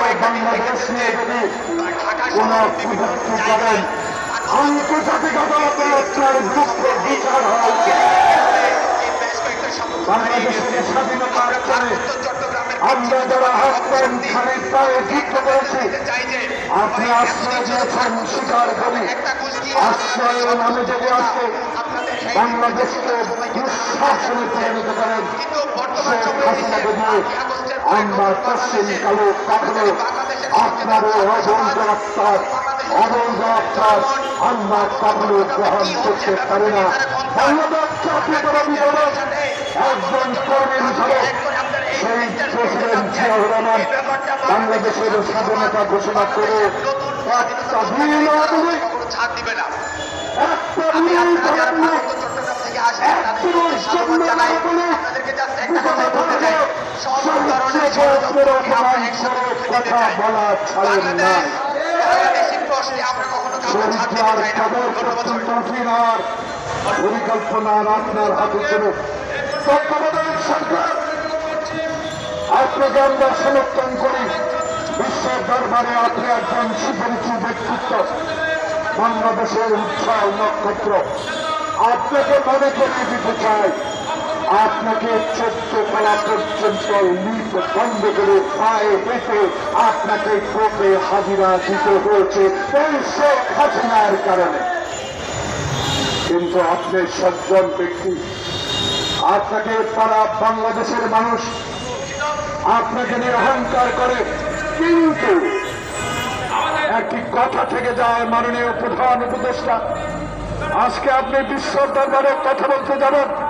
বাংলাদেশ নিয়ে যদি কোন প্রযুক্তি করেন আন্তর্জাতিক আদালতে আপনার দুঃখ বিচার হয় বাংলাদেশের স্বাধীনতা আমরা যারা হাসপাতাল খানের বাংলাদেশকে দুঃশাসনে পরিণত করেন আমরা পশ্চিম কালো কখনো আপনার অবৈধ আত্মার অবৈধ আত্মার আমরা কখনো গ্রহণ করতে পারি না। একজন কর্মী হিসাবে সেই প্রেসিডেন্ট জিয়াউর রহমান বাংলাদেশের স্বাধীনতা ঘোষণা করে একটা বিল আধুনিক ছাড় দিবে না একটা চাই সব ধরনের ষড়যন্ত্রকে আমরা একসাথে রুখে দিতে চাই। বাংলাদেশ বাংলাদেশের প্রশ্নে আমরা কখনো কাউকে ছাড় দিতে চাই না। সবাইকে। পরিকল্পনার আপনার হাতে ছিল তত্ত্বাবধায়ক সরকার আপনাকে আমরা সমর্থন করি বিশ্বের দরবারে আপনি একজন সুপরিচিত ব্যক্তিত্ব বাংলাদেশের উৎসাহ নক্ষত্র। আপনাকে মনে করিয়ে দিতে চাই আপনাকে চোদ্দ কলা পর্যন্ত লিপ বন্ধ করে পায়ে বেঁধে আপনাকে কোর্টে হাজিরা দিতে হয়েছে এই শেখ হাসিনার কারণে। কিন্তু আপনি সজ্জন ব্যক্তি। আপনাকে তারা বাংলাদেশের মানুষ আপনাকে নিয়ে অহংকার করে। কিন্তু একটি কথা থেকে যায় মাননীয় প্রধান উপদেষ্টা। আজকে আপনি বিশ্ব দরবারে কথা বলতে যাবেন।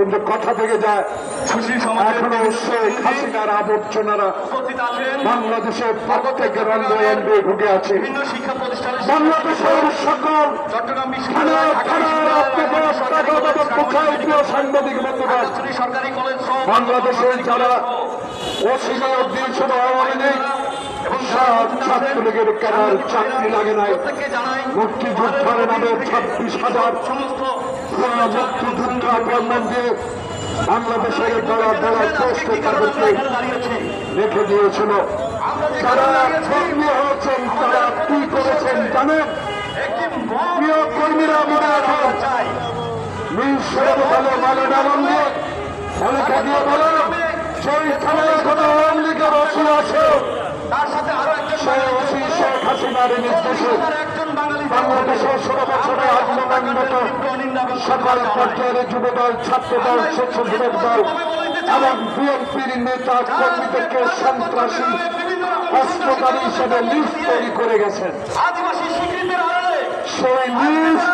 কিন্তু কথা থেকে যায়। এখনও শেখ হাসিনার আবর্জনারা। বাংলাদেশের প্রত্যেকের রঙ্গ ঢুকে আছে। বাংলাদেশের সকল সাংবাদিক বাংলাদেশের যারা আওয়ামী লীগ ছাত্রলীগের কেনার চাকরি লাগে নাই। মুক্তিযোদ্ধার নামে ছাব্বিশ হাজার সমস্ত মুক্তিযোদ্ধা প্রমাণ দিয়ে বাংলাদেশের বড় বড় পোস্টে তাদেরকে রেখে দিয়েছিল। যারা কর্মী তারা কি করেছেন জানেন? প্রিয় কর্মীরা মনে মিশ্র ভালো ভালো নাম দিয়ে অনেকে দিয়ে বলেন, সেই থানায় কোনো আওয়ামী লীগের অসি আছে তার সাথে আরও একজন অসি শেখ হাসিনার নির্দেশে একজন বাঙালি বাংলাদেশের ষোলো বছরে আত্মবান্ধত সকল পর্যায়ের যুবদল ছাত্রদল স্বেচ্ছাসেবক দল এবং বিএনপির নেতা কর্মীদেরকে সন্ত্রাসী অস্ত্রকারী হিসেবে লিস্ট তৈরি করে গেছেন। আদিবাসী স্বীকৃতির আড়ালে সেই লিস্ট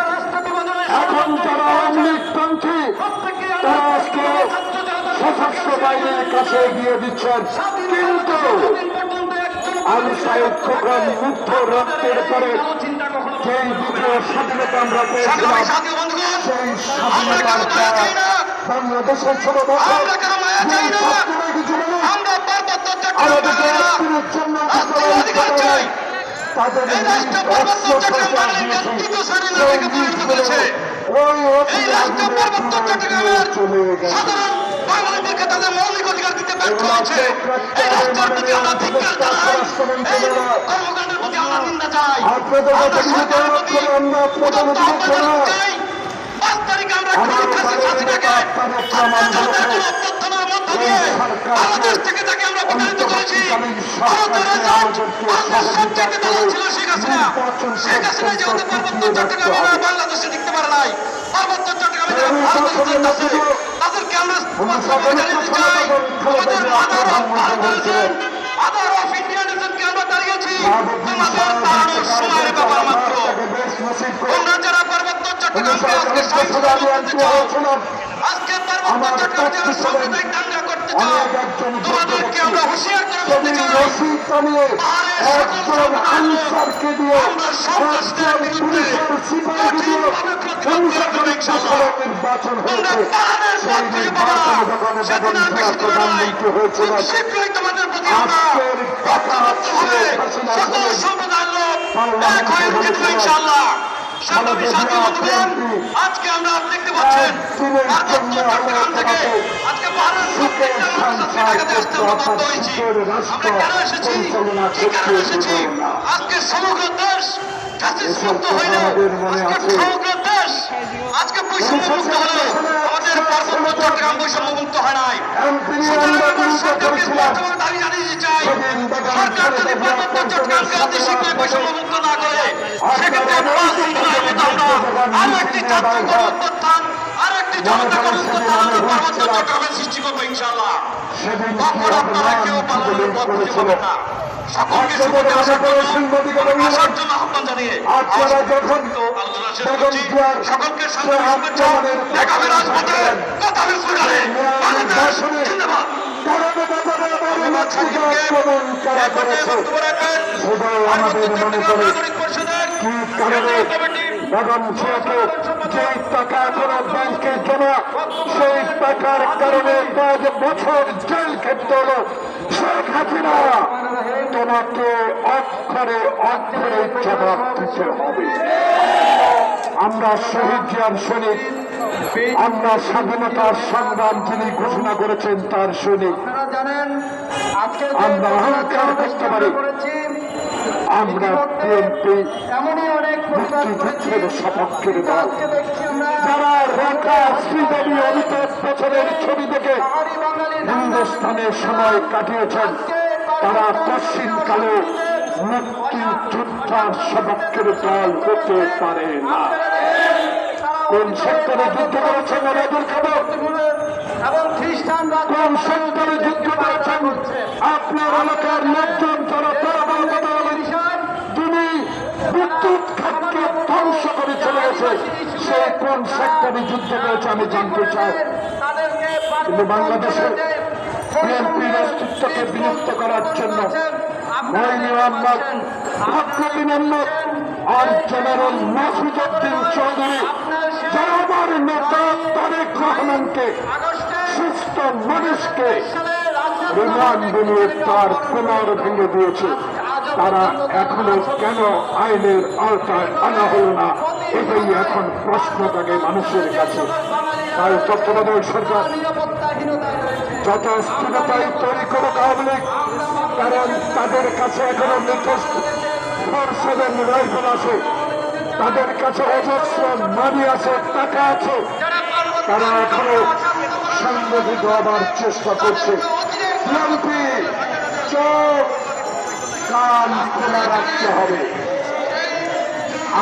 এখন যারা লীগ তারা আজকে সশস্ত্র বাহিনীর কাছে এগিয়ে দিচ্ছেন। কিন্তু সাহেব খোকন মুগ্ধ রক্তের পরে যেই দ্বিতীয় স্বাধীনতা আমরা পেয়েছিলাম। সেই স্বাধীনতার বাংলাদেশের ছোট বছর আমরা কেন মায়া বাঙালিদেরকে তাদের মৌলিক অধিকার দিতে ব্যর্থ হয়েছে। এই রাষ্ট্রের প্রতি আমরা ধিক্কার জানাই। এই কর্মকাণ্ডের প্রতি আমরা নিন্দা চাই। আমরা সরকারের প্রতি উদাত্ত আহ্বান চাই। পাঁচ তারিখে আমরা খুনি ফ্যাসিস্ট হাসিনাকে আন্তর্জাতিক অভ্যর্থনার মধ্য দিয়ে বাংলাদেশ থেকে তাকে আমরা বিতাড়িত করেছি। ভারতের ভারতের সবচেয়ে দালাল ছিল শেখ হাসিনা। শেখ হাসিনা যেহেতু পার্বত্য চট্টগ্রামে বাংলাদেশে টিকতে পারে নাই, পার্বত্য চট্টগ্রামে যারা ভারতের আছে, তাদেরকে আমরা চাই, আমাদের মাদার অফ ভারতের মাদার অফ ইন্ডিয়ানিজমকে আমরা দাঁড়িয়েছি। তোমাদের দাঁড়ানোর সময়ের ব্যাপার মাত্র। তোমরা যারা পার্বত্য চট্টগ্রামকে আজকে সাহিত্য করতে চাও আজকে পার্বত্য চট্টগ্রাম যারা সাম্প্রদায়িক দাঙ্গা তোমাদেরকে আমরা হুঁশিয়ার করে বলতে সেদিন চাই একজন আনসারকে দিয়ে একজন পুলিশের সিপাহীকে দিয়ে উনিশশো নির্বাচন হয়েছে। সেই নির্বাচনে যখন বেগম জিয়া প্রধানমন্ত্রী হয়েছিলেন শীঘ্রই তোমাদের প্রতি আমরা আজকের টাকা শেখ হাসিনা সকল সম্প্রদায়ের লোক এক হয়ে উঠেছিল ইনশাআল্লাহ। সামনে সাথী বন্ধুগণ আজকে আমরা আজকে ভারত প্রত্যেকটা মানুষ আজকে ঢাকাতে আসতে এসেছি আজকে সমগ্র দেশ ফ্যাসিস্ট মুক্ত হইলে আজকে সমগ্র দেশ আজকে বৈষম্য মুক্ত আমাদের পার্বত্য চট্টগ্রাম বৈষম্য হয় নাই সরকার যদি পার্বত্য না করে সেক্ষেত্রে আরও একটি ছাত্র গণঅভ্যুত্থান আরও একটি জনতা গণঅভ্যুত্থান আমরা পার্বত্য চট্টগ্রামে সৃষ্টি করব ইনশাআল্লাহ সেদিন তখন আপনারা কেউ পালানোর পথ খুঁজে পাবেন না সকলকে সুবিধা আসার জন্য আসার জন্য আহ্বান জানিয়ে আপনারা যখন আলোচনা শেষ করছি। সকলকে সে শুভেচ্ছা দেখা হবে রাজপথে। কথা হবে স্লোগানে বাংলাদেশ ভাষণে জিন্দাবাদ। কারণে বাজারে বাড়ি মাতৃকা আক্রমণ করা করেছে সেটাই আমাদের মনে করে কি কারণে বেগম জিয়াকে যে টাকা কোনো ব্যাংকে জমা সেই টাকার কারণে পাঁচ বছর জেল খেতে হলো। শেখ হাসিনা, তোমাকে অক্ষরে অক্ষরে জবাব দিতে হবে। আমরা শহীদ জিয়ার সৈনিক, আমরা স্বাধীনতার সংগ্রাম যিনি ঘোষণা করেছেন তার সৈনিক। আমরা অহংকার করতে পারি। আমরা বিএনপি হিন্দুস্থানের সময় কাটিয়েছেন তারা পশ্চিমকালে মুক্তিযোদ্ধার সপক্ষের দল হতে পারে না কোন সেক্টরে যুদ্ধ করেছেন ওনাদের খবর এবং খ্রিস্টানরা কোন সেক্টরে যুদ্ধ করেছেন আপনার এলাকার গেছে সে কোন সেক্টরে যুদ্ধ করেছে আমি জানতে চাই। কিন্তু বাংলাদেশে বিএনপির অস্তিত্বকে বিলুপ্ত করার জন্য আর জেনারেল চৌধুরী নেতা সুস্থ মানুষকে তার পুনর ভেঙে দিয়েছে। তারা এখনও কেন আইনের আওতায় আনা হলো না? এটাই এখন প্রশ্ন থাকে মানুষের কাছে। তাই তত্ত্বাবধায়ক সরকার যত স্থিরতাই তৈরি করুক আওয়ামী লীগ, কারণ তাদের কাছে এখনও নির্দিষ্ট ফোর সেভেন রাইফেল আছে। তাদের কাছে অজস্র মানি আছে, টাকা আছে। তারা এখনও সংগঠিত হবার চেষ্টা করছে। চোখ কান খোলা রাখতে হবে।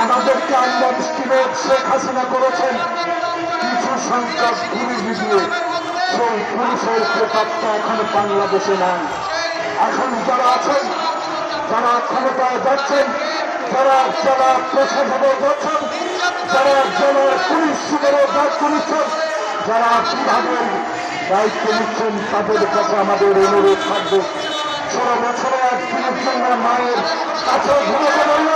আমাদেরকে আন্দাজ স্কিমে শেখ করেছেন কিছু সংখ্যক পুলিশ দিয়ে সেই পুলিশের প্রতাপটা এখন বাংলাদেশে নাই। এখন যারা আছেন, যারা ক্ষমতায় যাচ্ছেন, যারা যারা প্রশাসনে যাচ্ছেন, যারা জেলার পুলিশ সুপারে দায়িত্ব নিচ্ছেন যারা বিভাগের দায়িত্ব নিচ্ছেন তাদের কাছে আমাদের অনুরোধ থাকবে। ষোলো বছরে একদিনের জন্য মায়ের কাছে ঘুরে বেড়াইল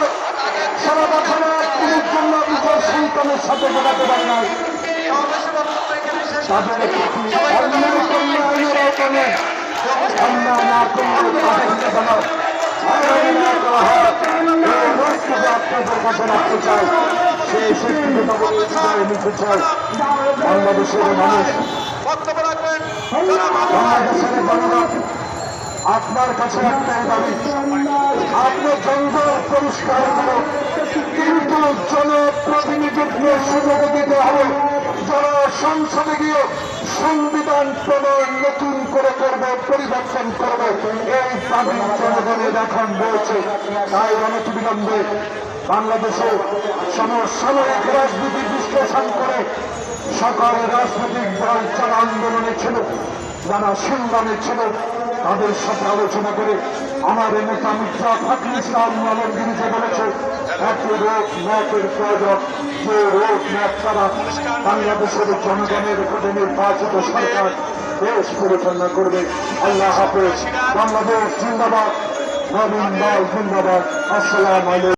সেই বিদায় নিতে চাই বাংলাদেশের মানুষ বাংলাদেশের জনগণ আপনার কাছে একটাই দাবি আপনি জঙ্গল পরিষ্কার করুন কিন্তু জনপ্রতিনিধিত্বের সুযোগ দিতে হবে যারা সংসদে গিয়ে সংবিধান প্রণয়ন নতুন করে করবে, পরিবর্তন করবে। এই দাবি জনগণের এখন বলছে তাই অনেক অনতিবিলম্বে বাংলাদেশে সমসাময়িক রাজনীতি বিশ্লেষণ করে সকল রাজনৈতিক দল যারা আন্দোলনে ছিল, যারা সংগ্রামে ছিল তাদের সাথে আলোচনা করে আমাদের নেতা মির্জা ফখরুল ইসলাম আলমগীরিতে বলেছে একটি রোগ ম্যাপের প্রয়োজন, যে রোগ ম্যাপ ছাড়া বাংলাদেশের জনগণের ভোটে নির্বাচিত সরকার দেশ পরিচালনা করবে। আল্লাহ হাফেজ, বাংলাদেশ জিন্দাবাদ, নবীন দল জিন্দাবাদ। আসসালাম আলাইকুম।